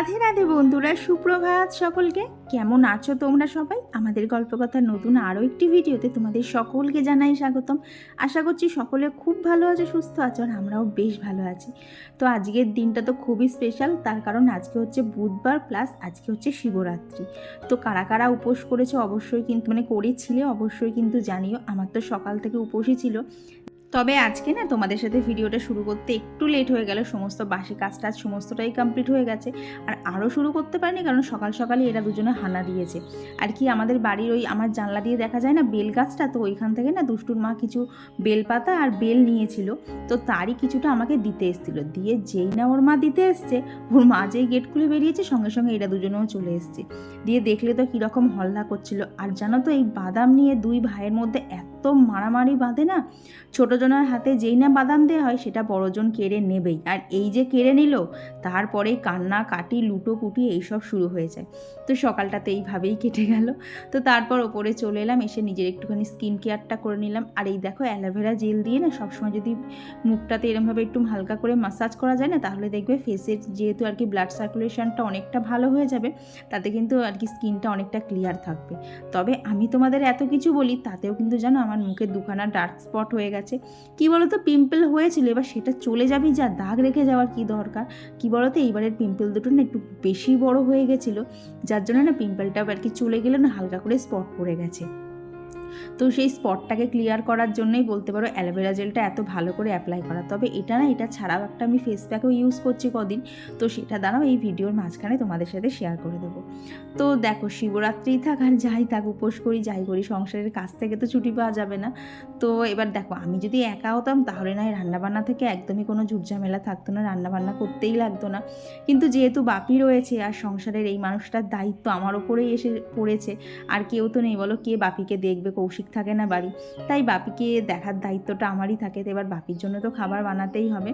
রাধে রাধে বন্ধুরা, সুপ্রভাত সকলকে। কেমন আছো তোমরা সবাই? আমাদের গল্পকথার নতুন আরও একটি ভিডিওতে তোমাদের সকলকে জানাই স্বাগতম। আশা করছি সকলে খুব ভালো আছে, সুস্থ আছো, আর আমরাও বেশ ভালো আছি। তো আজকের দিনটা তো খুবই স্পেশাল তার কারণ আজকে হচ্ছে বুধবার প্লাস আজকে হচ্ছে শিবরাত্রি। তো কারা কারা উপোস করেছে অবশ্যই কিন্তু মানে করেছিলে অবশ্যই কিন্তু জানিও, আমার তো সকাল থেকে উপোসই ছিল। তবে আজকে না তোমাদের সাথে ভিডিওটা শুরু করতে একটু লেট হয়ে গেল। সমস্ত বাসি কাজ টাজ সমস্তটাই কমপ্লিট হয়ে গেছে। আর আরও শুরু করতে পারিনি কারণ সকাল সকালই এরা দুজনে হানা দিয়েছে। আর কি আমাদের বাড়ির ওই আমার জানলা দিয়ে দেখা যায় না বেল গাছটা? তো ওইখান থেকে না দুষ্টুর মা কিছু বেল পাতা আর বেল নিয়েছিল। তো তারই কিছুটা আমাকে দিতে এসেছিল। দিয়ে যেই না ওর মা দিতে এসছে, ওর মা যেই গেট খুলে বেরিয়েছে, সঙ্গে সঙ্গে এরা দুজনেও চলে এসছে। দিয়ে দেখলে তো কীরকম হল্লা করছিল। আর জানো তো এই বাদাম নিয়ে দুই ভাইয়ের মধ্যে এত মারামারি বাঁধে না? ছোটোজনের হাতে যেই না বাদাম দেওয়া হয়, সেটা বড়জন কেড়ে নেবেই। আর এই যে কেড়ে নিল, তারপরেই কান্না, কাটি, লুটো পুটি এইসব শুরু হয়ে যায়। তো সকালটা তো এইভাবেই কেটে গেল। তো তারপর ওপরে চলে এলাম, এসে নিজের একটুখানি স্কিন কেয়ারটা করে নিলাম। আর এই দেখো, অ্যালোভেরা জেল দিয়ে না সবসময় যদি মুখটাতে এরমভাবে একটু হালকা করে মাসাজ করা যায় না, তাহলে দেখবে ফেসের যেহেতু আর কি ব্লাড সার্কুলেশনটা অনেকটা ভালো হয়ে যাবে, তাতে কিন্তু আর কি স্কিনটা অনেকটা ক্লিয়ার থাকবে। তবে আমি তোমাদের এত কিছু বলি, তাতেও কিন্তু জানো আমার মুখে দুখানা ডার্ক স্পট হয়ে গেছে। কি বলতো পিম্পল হয়েছিল, এবার সেটা চলে যাবে, যা দাগ রেখে যাওয়ার কি দরকার? কি বলতো, এইবারের পিম্পল দুটো না একটু বেশি বড় হয়ে গেছিল, যার জন্য না পিম্পলটা আর কি চলে গেলে না হালকা করে স্পট পড়ে গেছে। তো সেই স্পটটাকে ক্লিয়ার করার জন্যই বলতে পারো অ্যালোভেরা জেলটা এত ভালো করে অ্যাপ্লাই করা। তবে এটা না, এটা ছাড়াও একটা আমি ফেস প্যাকও ইউজ করছি কদিন, তো সেটা দ্বারাও এই ভিডিওর মাঝখানে তোমাদের সাথে শেয়ার করে দেবো। তো দেখো শিবরাত্রি থাক আর যাই থাক, উপোস করি, যাই করি, সংসারের কাছ থেকে তো ছুটি পাওয়া যাবে না। তো এবার দেখো, আমি যদি একা হতাম তাহলে না রান্নাবান্না থেকে একদমই কোনো ঝুটঝামেলা থাকতো না, রান্নাবান্না করতেই লাগতো না। কিন্তু যেহেতু বাপি রয়েছে আর সংসারের এই মানুষটার দায়িত্ব আমার ওপরেই এসে পড়েছে, আর কেউ তো নেই, বলো কে বাপিকে দেখবে কৌশিক থাকে না বাড়ি। তাই বাপিকে দেখার দায়িত্বটা আমারই থাকে, তো এবার বাপির জন্য তো খাবার বানাতেই হবে।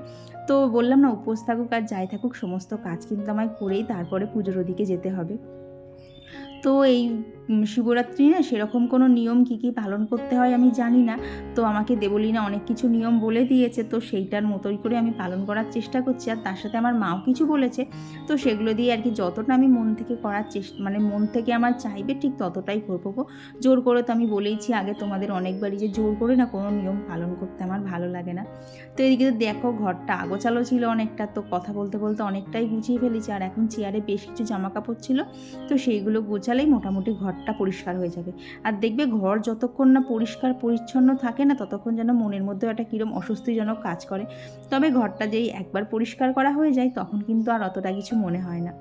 তো বললাম না, উপোস থাকুক আর যাই থাকুক, সমস্ত কাজ কিন্তু আমায় করেই তারপরে পুজোর ওদিকে যেতে হবে। তো এই শিবরাত্রি না সেরকম কোনো নিয়ম কী কী পালন করতে হয় আমি জানি না। তো আমাকে দেবলীনা অনেক কিছু নিয়ম বলে দিয়েছে, তো সেইটার মতোই করে আমি পালন করার চেষ্টা করছি। আর তার সাথে আমার মাও কিছু বলেছে, তো সেগুলো দিয়ে আর কি যতটা আমি মন থেকে করার চেষ্টা মানে মন থেকে আমার চাইবে ঠিক ততটাই করব। জোর করে তো আমি বলেইছি আগে তোমাদের অনেকবারই যে জোর করে না কোনো নিয়ম পালন করতে আমার ভালো লাগে না। তো এদিকে তো দেখো ঘরটা আগোছালো ছিল অনেকটা, তো কথা বলতে বলতে অনেকটাই গুছিয়ে ফেলেছি। আর এখন চেয়ারে বেশ কিছু জামা কাপড় ছিল, তো সেইগুলো গোছালেই মোটামুটি ঘরটা পরিষ্কার হয়ে যাবে। আর দেখবে ঘর যতক্ষণ না পরিষ্কার পরিচ্ছন্ন থাকে না, ততক্ষণ যেন মনের মধ্যে একটা কীরকম অস্বস্তিজনক কাজ করে। তবে ঘরটা যেই একবার পরিষ্কার করা হয়ে যায়, তখন কিন্তু আর অতটা কিছু মনে হয় না।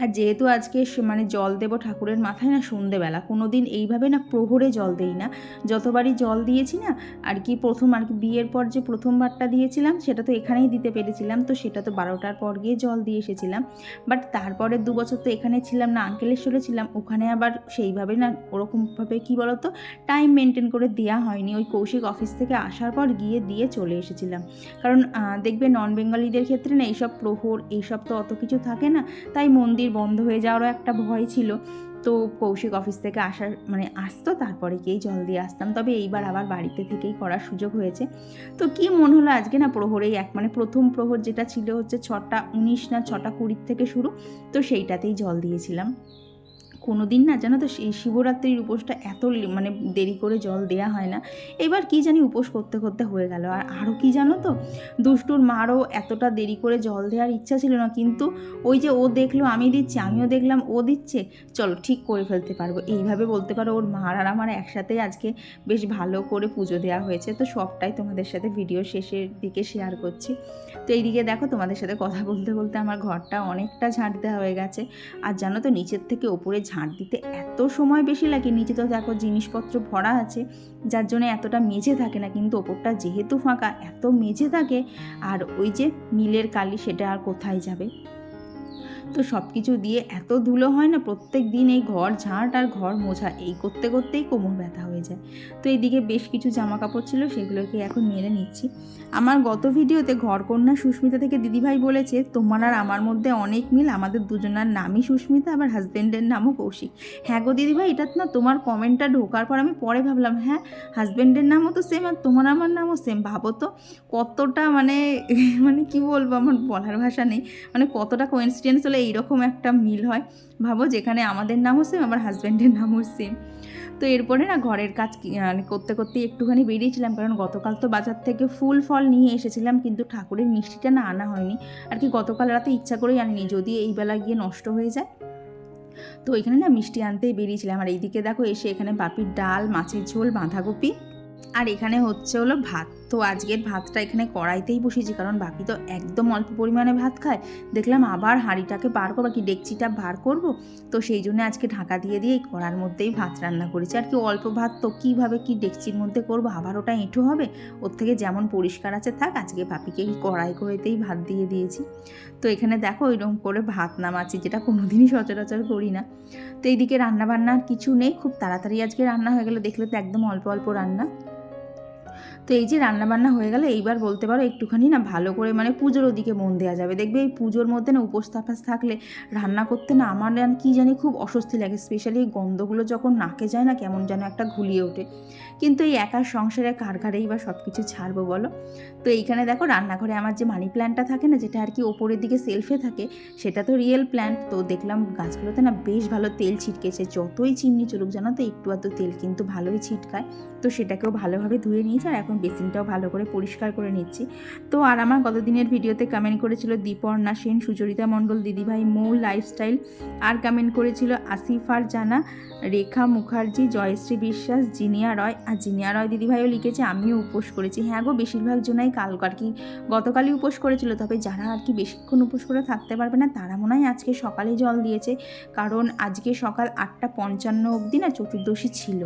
আর যেহেতু আজকে মানে জল দেব ঠাকুরের মাথায় না সন্ধেবেলা কোনো দিন এইভাবে না প্রহরে জল দেই না। যতবারই জল দিয়েছি না, আর কি প্রথম, আর কি বিয়ের পর যে প্রথমবারটা দিয়েছিলাম, সেটা তো এখানেই দিতে পেরেছিলাম, তো সেটা তো বারোটার পর গিয়ে জল দিয়ে এসেছিলাম। বাট তারপরে দু বছর তো এখানে ছিলাম না, আঙ্কেলেশ্বরে ছিলাম, ওখানে আবার সেইভাবে না ওরকমভাবে কি বলতো টাইম মেনটেন করে দেওয়া হয়নি। ওই কৌশিক অফিস থেকে আসার পর গিয়ে দিয়ে চলে এসেছিলাম। কারণ দেখবে নন বেঙ্গলিদের ক্ষেত্রে না এইসব প্রহর, এইসব তো অত কিছু থাকে না, তাই মন্দির বন্ধ হয়ে যাওয়ারও একটা ভয় ছিল। তো কৌশিক অফিস থেকে আসার মানে আসতো, তারপরে গিয়েই জল দিয়ে আসতাম। তবে এইবার আবার বাড়িতে থেকেই করার সুযোগ হয়েছে। তো কি মনে হলো আজকে না প্রহরেই এক মানে প্রথম প্রহর যেটা ছিল হচ্ছে ছটা উনিশ না ছটা কুড়ির থেকে শুরু, তো সেইটাতেই জল দিয়েছিলাম। কোনো দিন না জানো তো এই শিবরাত্রির উপোসটা এত মানে দেরি করে জল দেয়া হয় না। এবার কি জানি উপোস করতে করতে হয়ে গেল। আর আরও কি জানো তো? দুষ্টুর মারও এতটা দেরি করে জল দেওয়ার ইচ্ছা ছিল না, কিন্তু ওই যে ও দেখল, আমি দিচ্ছি, আমিও দেখলাম, ও দিচ্ছে। চলো ঠিক করে ফেলতে পারব। এইভাবে বলতে পারো ওর মার আর আমার একসাথে আজকে বেশ ভালো করে পুজো দেওয়া হয়েছে। তো সবটাই তোমাদের সাথে ভিডিও শেষের দিকে শেয়ার করছি। তো এইদিকে দেখো, তোমাদের সাথে কথা বলতে বলতে আমার ঘরটা অনেকটা ঝাঁট দেওয়া হয়ে গেছে। আর জানো তো, নিচের থেকে ওপরে ঝাঁট দিতে এত সময় বেশি লাগে। নিচে তো দেখো জিনিসপত্র ভরা আছে, যার জন্য এতটা মেঝে থাকে না। কিন্তু ওপরটা যেহেতু ফাঁকা, এত মেঝে থাকে, আর ওই যে মিলের কালি সেটা আর কোথায় যাবে? তো সব কিছু দিয়ে এত ধুলো হয় না, প্রত্যেক দিন এই ঘর ঝাঁট আর ঘর মোছা, এই করতে করতেই কোমর ব্যথা হয়ে যায়। তো এইদিকে বেশ কিছু জামা কাপড় ছিল, সেগুলোকে এখন মেরে নিচ্ছি। আমার গত ভিডিওতে ঘরকন্যা সুস্মিতা থেকে দিদিভাই বলেছে, তোমার আর আমার মধ্যে অনেক মিল, আমাদের দুজনার নামই সুস্মিতা, আবার হাজব্যান্ডের নামও কৌশিক। হ্যাঁ গো দিদিভাই, এটা না তোমার কমেন্টটা ঢোকার পর আমি পরে ভাবলাম হ্যাঁ হাজব্যান্ডের নামও তো সেম আর তোমার আমার নামও সেম ভাবো তো কতটা মানে মানে কি বলব আমার বলার ভাষা নেই মানে কতটা কোইন্সিডেন্স হলে এইরকম একটা মিল হয়? ভাবো যেখানে আমাদের নামও সেম আমার হাজব্যান্ডের নামও সেম তো এরপরে না ঘরের কাজ মানে করতে করতে একটুখানি বেরিয়েছিলাম, কারণ গতকাল তো বাজার থেকে ফুল ফল নিয়ে এসেছিলাম, কিন্তু ঠাকুরের মিষ্টিটা না আনা হয়নি। আর কি গতকাল রাতে ইচ্ছা করেই আনিনি, যদি এই বেলা গিয়ে নষ্ট হয়ে যায়। তো এখানে না মিষ্টি আনতেই বেরিয়েছিলাম। আর এইদিকে দেখো এসে এখানে বাপির ডাল, মাছের ঝোল, বাঁধাকপি। আর এখানে হচ্ছে হলো ভাত। তো আজকের ভাতটা এখানে কড়াইতেই বসিয়েছি কারণ বাপি তো একদম অল্প পরিমাণে ভাত খায়। দেখলাম আবার হাঁড়িটাকে বার করব কি ডেকচিটা বার করব। তো সেই জন্য আজকে ঢাকা দিয়ে দিয়ে এই কড়ার মধ্যেই ভাত রান্না করেছি। আর কি অল্প ভাত তো কীভাবে কি ডেকচির মধ্যে করব, আবার ওটা এঁঠো হবে? ওর থেকে যেমন পরিষ্কার আছে থাক, আজকে বাপিকে এই কড়াই করেতেই ভাত দিয়ে দিয়েছি। তো এখানে দেখো ওইরকম করে ভাত নামাচ্ছি, যেটা কোনোদিনই সচরাচর করি না। তো এইদিকে রান্নাবান্নার কিছু নেই, খুব তাড়াতাড়ি আজকে রান্না হয়ে গেলো, দেখলে তো একদম অল্প অল্প রান্না। তো এই যে রান্নাবান্না হয়ে গেলে এইবার বলতে পারো একটুখানি না ভালো করে মানে পুজোর ওদিকে মন দেওয়া যাবে। দেখবে এই পুজোর মধ্যে না উপোস থাকলে রান্না করতে না আমার কী কি জানি খুব অস্বস্তি লাগে। স্পেশালি এই গন্ধগুলো যখন নাকে যায় না কেমন যেন একটা ঘুলিয়ে ওঠে। কিন্তু এই একার সংসারে কার ঘাড়েই বা সব কিছু ছাড়বো বলো? তো এইখানে দেখো রান্নাঘরে আমার যে মানি প্ল্যান্টটা থাকে না, যেটা আর কি ওপরের দিকে সেলফে থাকে, সেটা তো রিয়েল প্ল্যান্ট তো দেখলাম গাছগুলোতে না বেশ ভালো তেল ছিটকেছে, যতই চিমনি চলুক জানো তো, একটু আধটু তেল কিন্তু ভালোই ছিটকায়। তো সেটাকেও ভালোভাবে ধুয়ে নিয়েছি আর এখন বেসিনটাও ভালো করে পরিষ্কার করে নিচ্ছি। তো আর আমার গতদিনের ভিডিওতে কমেন্ট করেছিল দীপর্ণা সেন, সুচরিতা মণ্ডল, দিদিভাই মৌ লাইফস্টাইল আর কমেন্ট করেছিল আসিফার জানা, রেখা মুখার্জি, জয়শ্রী বিশ্বাস, জিনিয়া রয়। আর জিনিয়া রয় দিদিভাইও লিখেছে, আমিও উপোস করেছি। হ্যাঁ গো, বেশিরভাগ জনাই কাল আর কি গতকালই উপোস করেছিল, তবে যারা আর কি বেশিক্ষণ উপোস করে থাকতে পারবে না, তারা মনে হয় আজকে সকালে জল দিয়েছে, কারণ আজকে সকাল আটটা পঞ্চান্ন অবধি না চতুর্দশী ছিল।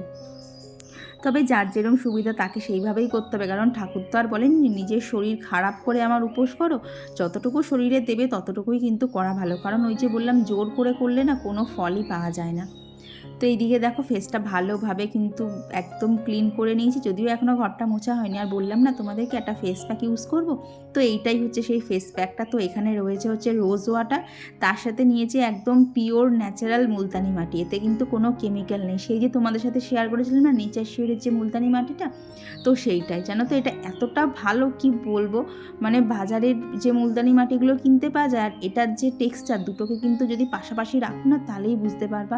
তবে যার যেরম সুবিধা তাকে সেইভাবেই করতে হবে, কারণ ঠাকুর তো আর বলেননি, নিজের শরীর খারাপ করে আমার উপোস করো, যতটুকু শরীরে দেবে ততটুকুই কিন্তু করা ভালো। কারণ ওই যে বললাম, জোর করে করলে না কোনো ফলই পাওয়া যায় না। তো এইদিকে দেখো ফেসটা ভালোভাবে কিন্তু একদম ক্লিন করে নিয়েছি। যদিও এখনও ঘরটা মোছা হয়নি। আর বললাম না তোমাদেরকে একটা ফেস প্যাক ইউজ করব? তো এইটাই হচ্ছে সেই ফেস প্যাকটা তো এখানে রয়েছে হচ্ছে রোজ ওয়াটার তার সাথে নিয়েছি একদম পিওর ন্যাচারাল মুলতানি মাটি। এতে কিন্তু কোনো কেমিক্যাল নেই। সেই যে তোমাদের সাথে শেয়ার করেছিলাম না নেচার শিওরের যে মুলতানি মাটিটা, তো সেইটাই। জানো তো এটা এতটা ভালো কি বলব? মানে বাজারের যে মুলতানি মাটিগুলো কিনতে পাওয়া যায়, আর এটার যে টেক্সচার দুটোকে কিন্তু যদি পাশাপাশি রাখো না, তাহলেই বুঝতে পারবা।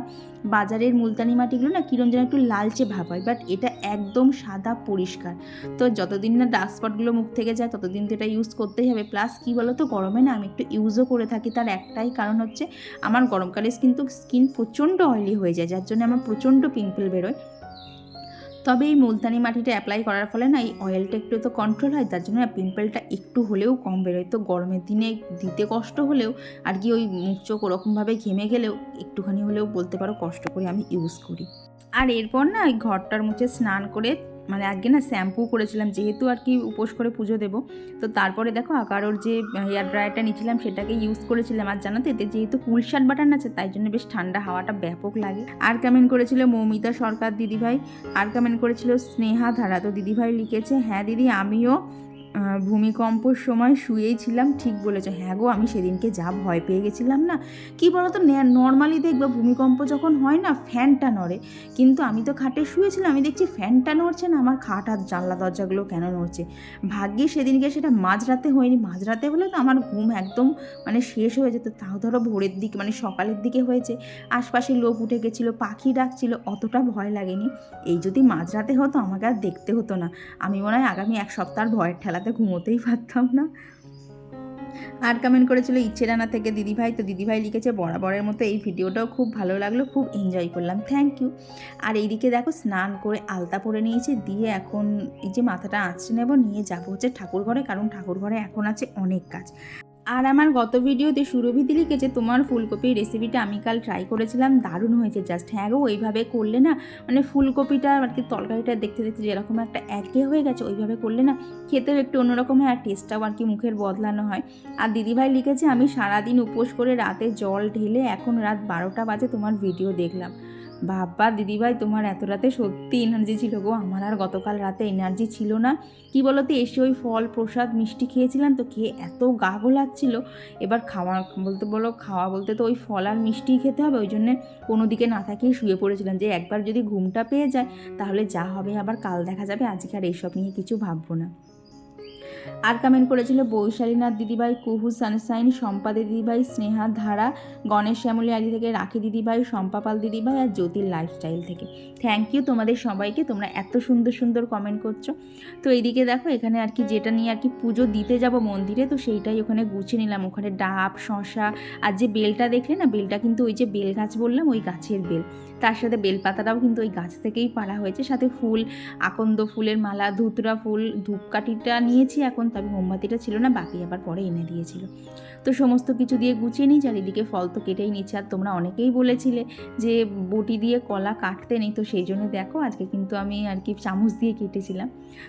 বাজারের মুলতানি মাটিগুলো না কিরম যেন একটু লালচে ভাব হয় বাট এটা একদম সাদা পরিষ্কার। তো যতদিন না ডার্ক স্পটগুলো মুখ থেকে যায়, ততদিন তো এটা ইউজ করতেই হবে। প্লাস কী বলো তো গরমে না আমি একটু ইউজও করে থাকি। তার একটাই কারণ হচ্ছে, আমার গরমকালে কিন্তু স্কিন প্রচণ্ড অয়েলি হয়ে যায়, যার জন্য আমার প্রচণ্ড পিম্পল বেরোয়। তবে এই মুলতানি মাটিটা অ্যাপ্লাই করার ফলে না এই অয়েলটা একটু তো কন্ট্রোল হয়, তার জন্য পিম্পলটা একটু হলেও কম বেরোয়। তো গরমের দিনে দিতে কষ্ট হলেও আর কি ওই মুখ চোখ ওরকমভাবে ঘেমে গেলেও একটুখানি হলেও বলতে পারো কষ্ট করে আমি ইউজ করি। আর এরপর না ওই ঘরটার মুছে স্নান করে মানে আগে না শ্যাম্পু করেছিলাম, যেহেতু আর কি উপোস করে পুজো দেবো, তো তারপরে দেখো আকারোর যে হেয়ার ড্রায়ারটা নিয়েছিলাম সেটাকে ইউজ করেছিলাম। আর জানো তো এতে যেহেতু কুলশাট বাটান আছে, তাই জন্য বেশ ঠান্ডা হাওয়াটা ব্যাপক লাগে। আর কমেন্ট করেছিল মৌমিতা সরকার দিদিভাই, আর কমেন্ট করেছিল স্নেহা ধারা। তো দিদিভাই লিখেছে হ্যাঁ দিদি, আমিও ভূমিকম্পর সময় শুয়েই ছিলাম, ঠিক বলেছ। হ্যাঁ গো, আমি সেদিনকে যা ভয় পেয়ে গেছিলাম না, কি বলতো নর্মালি দেখবে ভূমিকম্প যখন হয় না, ফ্যানটা নড়ে। কিন্তু আমি তো খাটে শুয়েছিলাম, আমি দেখছি ফ্যানটা নড়ছে না, আমার খাট আর জানলা দরজাগুলো কেন নড়ছে? ভাগ্যে সেদিনকে সেটা মাঝরাতে হয়নি, মাঝরাতে হলে তো আমার ঘুম একদম মানে শেষ হয়ে যেত। তাও ধরো ভোরের দিকে মানে সকালের দিকে হয়েছে, আশপাশে লোক উঠে গেছিল, পাখি ডাকছিল, অতটা ভয় লাগেনি। এই যদি মাঝরাতে হতো, আমাকে আর দেখতে হতো না। আমি মনে হয় আগামী এক সপ্তাহ ভয়ের ঠেলাতে ঘুমোতেই পারতাম না। আর কমেন্ট করেছিল, ইচ্ছে রানা থেকে দিদিভাই। তো দিদিভাই লিখেছে, বরাবরের মতো এই ভিডিওটাও খুব ভালো লাগল, খুব এনজয় করলাম। থ্যাংক ইউ আর এইদিকে দেখো, স্নান করে আলতা পরে নিয়েছি, দিয়ে এখন এই যে মাথাটা আঁচড়ে নেব, নিয়ে যাব হচ্ছে ঠাকুর ঘরে কারণ ঠাকুর ঘরে এখন আছে অনেক কাজ। আর আমার গত ভিডিওতে সুরভিদি লিখেছে তোমার ফুলকপির রেসিপিটা আমি কাল ট্রাই করেছিলাম, দারুণ হয়েছে জাস্ট হ্যাঁ গো, ওইভাবে করলে না মানে ফুলকপিটা আর কি তরকারিটা দেখতে দেখতে যেরকম একটা একে হয়ে গেছে, ওইভাবে করলে না, খেতেও একটু অন্যরকম হয় আর টেস্টটাও আর কি মুখের বদলানো হয়। আর দিদিভাই লিখেছে, আমি সারাদিন উপোস করে রাতে জল ঢেলে এখন রাত বারোটা বাজে তোমার ভিডিও দেখলাম। বাবা, দিদিভাই, তোমার এত রাতে সত্যি এনার্জি ছিল গো। আমার আর গতকাল রাতে এনার্জি ছিল না। কি বলতো, এসে ওই ফল, প্রসাদ, মিষ্টি খেয়েছিলাম তো, খেয়ে এত গা গোলাচ্ছিল এবার খাওয়া, বলতে বলো, খাওয়া বলতে তো ওই ফল আর মিষ্টি খেতে হবে, ওই জন্যে কোনো দিকে না থাকিয়ে শুয়ে পড়েছিলাম যে একবার যদি ঘুমটা পেয়ে যায়, তাহলে যা হবে আবার কাল দেখা যাবে, আজকে আর এইসব নিয়ে কিছু ভাববো না। আর কমেন্ট করেছিল বৈশালীনাথ দিদিভাই, কুহু সানসাইন সম্পা দিদিভাই, স্নেহা, ধারা, গণেশ শ্যামলী আদি থেকে রাখি দিদিভাই সম্পাপাল দিদিভাই আর জ্যোতির লাইফস্টাইল থেকে। থ্যাংক ইউ তোমাদের সবাইকে, তোমরা এত সুন্দর সুন্দর কমেন্ট করছ। তো এইদিকে দেখো, এখানে আর কি যেটা নিয়ে আর কি পুজো দিতে যাব মন্দিরে, তো সেইটাই ওখানে গুছিয়ে নিলাম। ওখানে ডাব শশা আর যে বেলটা দেখলে না, বেলটা কিন্তু ওই যে বেল গাছ বললাম, ওই গাছের বেল। তার সাথে বেলপাতাটাও কিন্তু ওই গাছ থেকেই পাড়া হয়েছে। সাথে ফুল, আকন্দ ফুলের মালা, ধুতরা ফুল, ধূপকাঠিটা নিয়েছি এখন, তবে মোমবাতিটা ছিল না, বাকি আবার পরে এনে দিয়েছিল। তো সমস্ত কিছু দিয়ে গুছিয়ে নিই চারিদিকে ফল তো কেটেই নিচ্ছে। আর তোমরা অনেকেই বলেছিলে যে বটি দিয়ে কলা কাটতে নেই, তো সেই জন্য দেখো আজকে কিন্তু আমি আর কি চামচ দিয়ে কেটেছিলাম।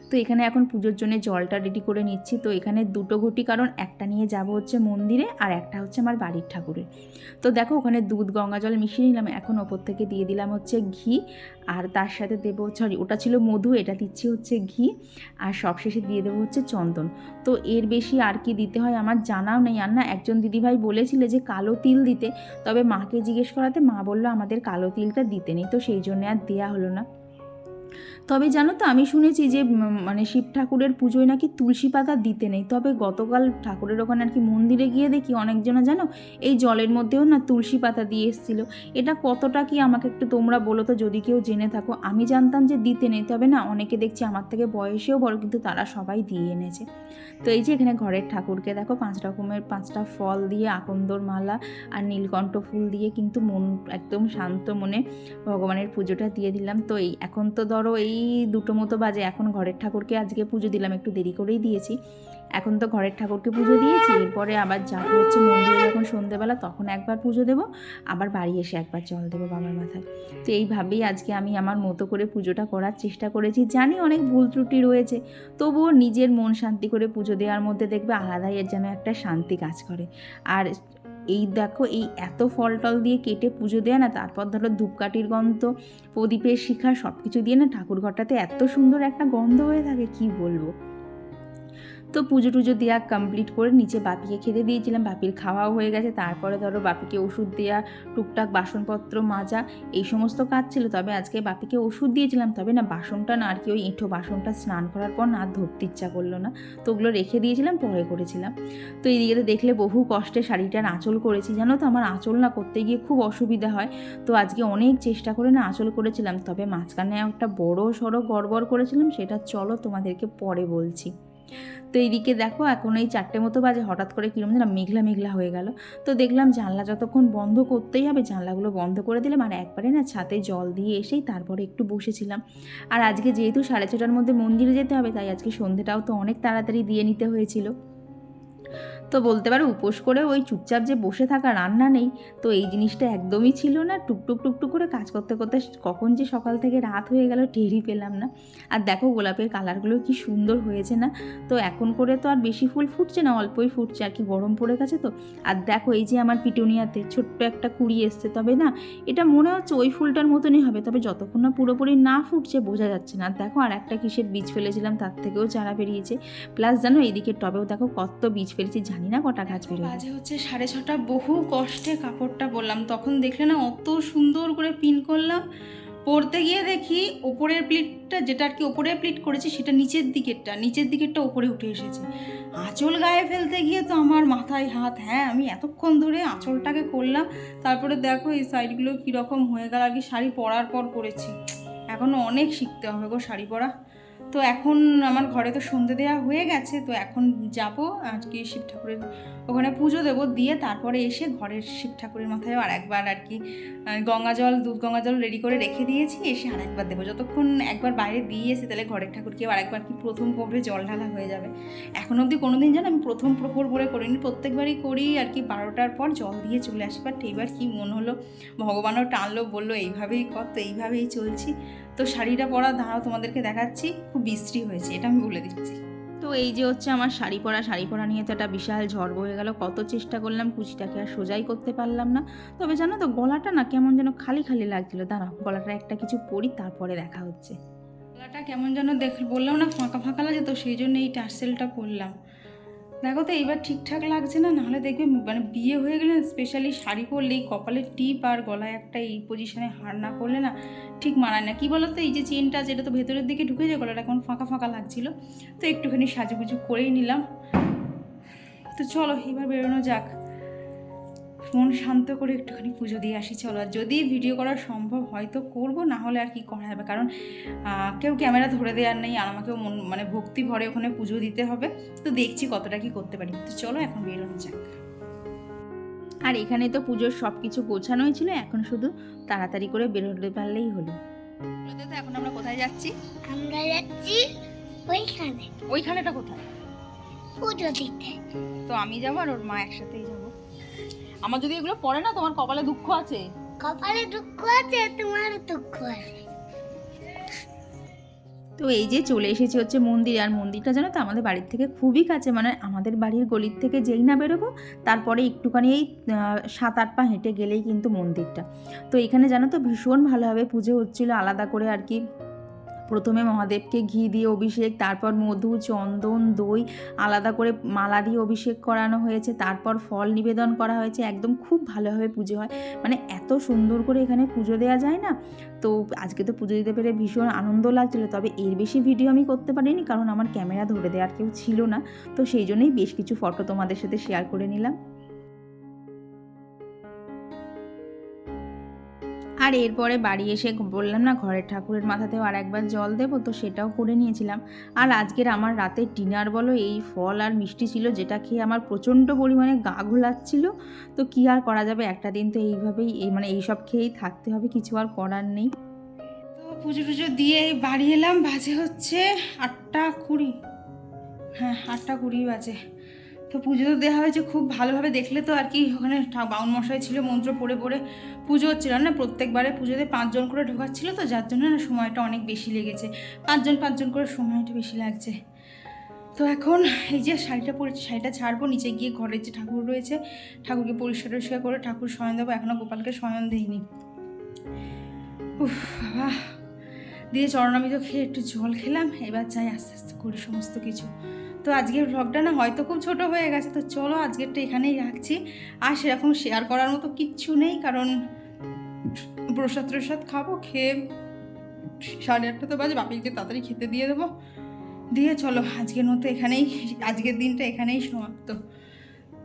তো এখানে এখন পুজোর জন্য জলটা রেডি করে নিচ্ছি। তো এখানে দুটো ঘটি, কারণ একটা নিয়ে যাব হচ্ছে মন্দিরে, আর একটা হচ্ছে আমার বাড়ির ঠাকুরের। তো দেখো ওখানে দুধ গঙ্গা জল মিশিয়ে নিলাম। এখন ওপর থেকে দিয়ে দিলাম হচ্ছে ঘি, আর তার সাথে দেবো সরি ওটা ছিল মধু, এটা দিচ্ছি হচ্ছে ঘি, আর সবশেষে দিয়ে দেবো হচ্ছে চন্দন। তো এর বেশি আর কি দিতে হয় আমার জানাও নেই। আর না, একজন দিদিভাই বলেছিল যে কালো তিল দিতে, তবে মাকে জিজ্ঞেস করাতে মা বলল আমাদের কালো তিলটা দিতে নেই, তো সেই জন্য আর দেওয়া হলো না। তবে জানো তো, আমি শুনেছি যে মানে শিব ঠাকুরের পুজোয় নাকি তুলসী পাতা দিতে নেই। তবে গতকাল ঠাকুরের ওখানে আর কি মন্দিরে গিয়ে দেখি অনেকজনা জানো, এই জলের মধ্যেও না তুলসী পাতা দিয়ে এসেছিল। এটা কতটা কি আমাকে একটু তোমরা বলো তো, যদি কেউ জেনে থাকো। আমি জানতাম যে দিতে নেই, তবে না অনেকে দেখছি আমার থেকে বয়সেও বড়, কিন্তু তারা সবাই দিয়ে এনেছে। তো এই যে এখানে ঘরের ঠাকুরকে দেখো, পাঁচ রকমের পাঁচটা ফল দিয়ে, আকন্দর মালা আর নীলকণ্ঠ ফুল দিয়ে কিন্তু মন একদম শান্ত মনে ভগবানের পুজোটা দিয়ে দিলাম। তো এই, এখন তো ধরো এই দুটো মতো বাজে। এখন ঘরের ঠাকুরকে আজকে পুজো দিলাম, একটু দেরি করেই দিয়েছি। এখন তো ঘরের ঠাকুরকে পুজো দিয়েছি, এরপরে আবার যাব হচ্ছে মন্দিরে যখন সন্ধেবেলা, তখন একবার পুজো দেবো, আবার বাড়ি এসে একবার জল দেবো বাবার মাথায়। তো এইভাবেই আজকে আমি আমার মতো করে পুজোটা করার চেষ্টা করেছি। জানি অনেক ভুল ত্রুটি রয়েছে, তবুও নিজের মন শান্তি করে পুজো দেওয়ার মধ্যে দেখবে আলাদাই যেন একটা শান্তি কাজ করে। আর এই দেখো, এই এত ফল টল দিয়ে কেটে পুজো দেয় না, তারপর ধরো ধূপকাঠির গন্ধ, প্রদীপের শিখা সব কিছু দিয়ে না ঠাকুর ঘরটাতে এত সুন্দর একটা গন্ধ হয়ে থাকে, কি বলব? তো পুজো টুজো দেওয়া কমপ্লিট করে নিচে বাপিকে খেতে দিয়েছিলাম। বাপির খাওয়াও হয়ে গেছে। তারপরে ধরো বাপিকে ওষুধ দেওয়া টুকটাক বাসনপত্র মাজা, এই সমস্ত কাজ ছিল। তবে আজকে বাপিকে ওষুধ দিয়েছিলাম। তবে না, বাসনটা না, আর কি ওই এঁঠো বাসনটা স্নান করার পর না ধরতে ইচ্ছা করল না। তো ওগুলো রেখে দিয়েছিলাম, পরে করেছিলাম। তো এইদিকে তো দেখলে বহু কষ্টে শাড়িটার আঁচল করেছি। জানো তো, আমার আঁচল না করতে গিয়ে খুব অসুবিধা হয়। তো আজকে অনেক চেষ্টা করে না আঁচল করেছিলাম। তবে মাঝখানে একটা বড় সড়ো গড়বড় করেছিলাম, সেটা চলো তোমাদেরকে পরে বলছি। তো এইদিকে দেখো এখন এই চারটে মতো বাজে, হঠাৎ করে কীরকম যেন মেঘলা মেঘলা হয়ে গেল। তো দেখলাম জানলা যতক্ষণ বন্ধ করতেই হবে, জানলাগুলো বন্ধ করে দিলাম আর একবারে না ছাতে জল দিয়ে এসেই তারপরে একটু বসেছিলাম। আর আজকে যেহেতু সাড়ে ছটার মধ্যে মন্দিরে যেতে হবে, তাই আজকে সন্ধেটাও তো অনেক তাড়াতাড়ি দিয়ে নিতে হয়েছিল। তো বলতে পারো উপোস করে ওই চুপচাপ যে বসে থাকা রান্না নেই, তো এই জিনিসটা একদমই ছিল না। টুকটুক টুকটুক করে কাজ করতে করতে কখন যে সকাল থেকে রাত হয়ে গেল টেরই পেলাম না। আর দেখো গোলাপের কালারগুলো কি সুন্দর হয়েছে না? তো এখন করে তো আর বেশি ফুল ফুটছে না, অল্পই ফুটছে, আর কি গরম পড়ে গেছে তো। আর দেখো এই যে আমার পিটুনিয়াতে ছোট্ট একটা কুড়ি এসছে, তবে না এটা মনে হচ্ছে ওই ফুলটার মতনই হবে, তবে যতক্ষণ না পুরোপুরি না ফুটছে বোঝা যাচ্ছে না। দেখো আর একটা কিসের বীজ ফেলেছিলাম, তার থেকেও চারা বেরিয়েছে। প্লাস জানো এইদিকে টবেও দেখো কত বীজ ফেলেছি জানি না কটা গাছ বেরোবে বাজে হচ্ছে সাড়ে ছটা বহু কষ্টে কাপড়টা বললাম তখন দেখলে না অত সুন্দর করে পিন করলাম। পরতে গিয়ে দেখি ওপরের প্লিটটা যেটা আর কি ওপরের প্লিট করেছি সেটা নিচের দিকেরটা নিচের দিকেরটা ওপরে উঠে এসেছে। আঁচল গায়ে ফেলতে গিয়ে তো আমার মাথায় হাত। হ্যাঁ আমি এতক্ষণ ধরে আঁচলটাকে করলাম। তারপরে দেখো এই সাইডগুলো কীরকম হয়ে গেল। আর কি শাড়ি পরার পর করেছি। এখনও অনেক শিখতে হবে গো শাড়ি পরা। তো এখন আমার ঘরে তো সন্ধে দেওয়া হয়ে গেছে, তো এখন যাব, আজকে শিব ঠাকুরের ওখানে পুজো দেবো, দিয়ে তারপরে এসে ঘরের শিব ঠাকুরের মাথায় আর একবার আর কি গঙ্গা জল, দুধ গঙ্গা জল রেডি করে রেখে দিয়েছি, এসে আর একবার দেবো। যতক্ষণ একবার বাইরে দিয়ে এসে তাহলে ঘরের ঠাকুরকে আর একবার কি প্রথম প্রহরে জল ঢালা হয়ে যাবে। এখন অবধি কোনো দিন যেন আমি প্রথম প্রহর বলে করিনি, প্রত্যেকবারই করি আর কি, বারোটার পর জল দিয়ে চলে আসি। বাট এবার কি মনে হলো, ভগবানও টানলো, বলল, এইভাবেই কর, তো এইভাবেই চলছি। তো শাড়িটা পরা দাঁড়াও তোমাদেরকে দেখাচ্ছি, খুব বিশ্রী হয়েছে, এটা আমি বলে দিচ্ছি। তো এই যে হচ্ছে আমার শাড়ি পরা শাড়ি পরা নিয়ে তো একটা বিশাল ঝড় বয়ে গেল, কত চেষ্টা করলাম কুচিটাকে আর সোজাই করতে পারলাম না। তবে জানো তো, গলাটা না কেমন যেন খালি খালি লাগছিল। দাঁড়া, গলাটা একটা কিছু পরি, তারপরে দেখা হচ্ছে। গলাটা কেমন যেন দেখ, বললাম না, ফাঁকা ফাঁকা লাগে তো সেই জন্য এই টার্সেলটা পরলাম। দেখো তো, এইবার ঠিকঠাক লাগছে না, নাহলে দেখবে মানে বিয়ে হয়ে গেলে স্পেশালি শাড়ি পরলেই কপালে টিপ আর গলায় একটা এই পজিশনে হার না করলে না ঠিক মানায় না। কি বলো তো এই যে চেনটা যেটা তো ভেতরের দিকে ঢুকে যায়, গলাটা এখন ফাঁকা ফাঁকা লাগছিল। তো একটুখানি সাজুগুজু করেই নিলাম। তো চলো এবার বেরোনো যাক। মন শান্ত করে একটুখানি পুজো দিয়ে আসি চলো। আর যদি ভিডিও করা সম্ভব হয় তো করব না হলে আর কি করা যাবে? কারণ কেউ ক্যামেরা ধরে দেওয়ার নেই আর আমাকেও মন মানে ভক্তি ভরে ওখানে পুজো দিতে হবে। তো দেখছি কতটা কি করতে পারি। তো চলো এখন বেরোনো যাক। আর এখানে তো পুজোর সব কিছু গোছানোই ছিল এখন শুধু তাড়াতাড়ি করে বেরোতে পারলেই হলো। তো এখন আমরা কোথায় যাচ্ছি? আমরা যাচ্ছি ওইখানে। ওইখানেটা কোথায়? পুজো দিতে। তো আমি যাব আর ওর মা একসাথেই যাব। আমার যদি এগুলো পড়ে না তোমার কপালে দুঃখ আছে? কপালে দুঃখ আছে তোমার দুঃখ আছে। তো এই যে চলে এসেছি হচ্ছে মন্দির আর মন্দিরটা জানো তো আমাদের বাড়ির থেকে খুবই কাছে মানে আমাদের বাড়ির গলির থেকে যেই না বেরোবো তারপরে একটুখানি এই সাত আট পা হেঁটে গেলেই কিন্তু মন্দিরটা। তো এখানে জানো তো ভীষণ ভালোভাবে পুজো হচ্ছিল আলাদা করে আর কি। প্রথমে মহাদেবকে ঘি দিয়ে অভিষেক, তারপর মধু, চন্দন, দই, আলাদা করে মালা দিয়ে অভিষেক করানো হয়েছে, তারপর ফল নিবেদন করা হয়েছে, একদম খুব ভালোভাবে পুজো হয়। মানে এত সুন্দর করে এখানে পুজো দেওয়া যায় না? তো আজকে তো পুজো দিতে পেরে ভীষণ আনন্দ লাগছিল, তবে এর বেশি ভিডিও আমি করতে পারিনি কারণ আমার ক্যামেরা ধরে দেওয়ার কেউ ছিল না। তো সেই জন্যই বেশ কিছু ফটো তোমাদের সাথে শেয়ার করে নিলাম। আর এরপরে বাড়ি এসে বললাম, না, ঘরের ঠাকুরের মাথাতেও আর একবার জল দেবো। তো সেটাও করে নিয়েছিলাম। আর আজকের আমার রাতের ডিনার বলো, এই ফল আর মিষ্টি ছিল, যেটা খেয়ে আমার প্রচণ্ড পরিমাণে গা ঘোলাচ্ছিল। তো কী আর করা যাবে? একটা দিন তো এইভাবেই, এই মানে এইসব খেয়েই থাকতে হবে, কিছু আর করার নেই। তো পুজো টুজো দিয়ে বাড়ি এলাম, বাজে হচ্ছে আটটা কুড়ি। হ্যাঁ আটটা কুড়ি বাজে। তো পুজো তো দেওয়া হয়েছে, খুব ভালোভাবে দেখলে তো আর কি ওখানে বাউন মশাই ছিল, মন্ত্র পড়ে পড়ে পুজো হচ্ছিল না, প্রত্যেকবারে পুজোতে পাঁচজন করে ঢোকাচ্ছিল তো, যার জন্য না সময়টা অনেক বেশি লেগেছে। পাঁচজন পাঁচজন করে সময়টা বেশি লাগছে। তো এখন এই যে শাড়িটা পরেছি শাড়িটা ছাড়বো, নিচে গিয়ে ঘরের যে ঠাকুর রয়েছে, ঠাকুরকে পরিষ্কার টরিষ্কার করে ঠাকুর শয়ন দেবো এখনও গোপালকে শয়ন দিইনি। উফ, বাবা। দিয়ে চরণামিত খেয়ে একটু জল খেলাম, এবার চাই আস্তে আস্তে করি সমস্ত কিছু। তো আজকের ব্লগটা না হয়তো খুব ছোট হয়ে গেছে, তো চলো আজকেরটা এখানেই রাখছি। আর সেরকম শেয়ার করার মতো কিচ্ছু নেই, কারণ প্রসাদ প্রসাদ খাব, খেয়ে সাড়ে আটটা তো বাজে, বাপিকে তাড়াতাড়ি খেতে দিয়ে দেবো। দিয়ে চলো আজকের মতো এখানেই, আজকের দিনটা এখানেই সমাপ্ত।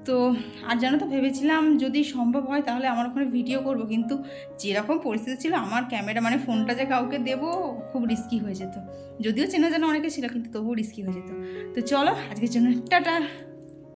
তো আর জানো তো, ভেবেছিলাম যদি সম্ভব হয় তাহলে আমার ওখানে ভিডিও করব, কিন্তু যেরকম পরিস্থিতি ছিল, আমার ক্যামেরা মানে ফোনটা যে কাউকে দেব, খুব রিস্কি হয়ে যেত। যদিও চেনা জানা অনেকে ছিল, কিন্তু তবুও রিস্কি হয়ে যেত। তো চলো, আজকের জন্য টাটা।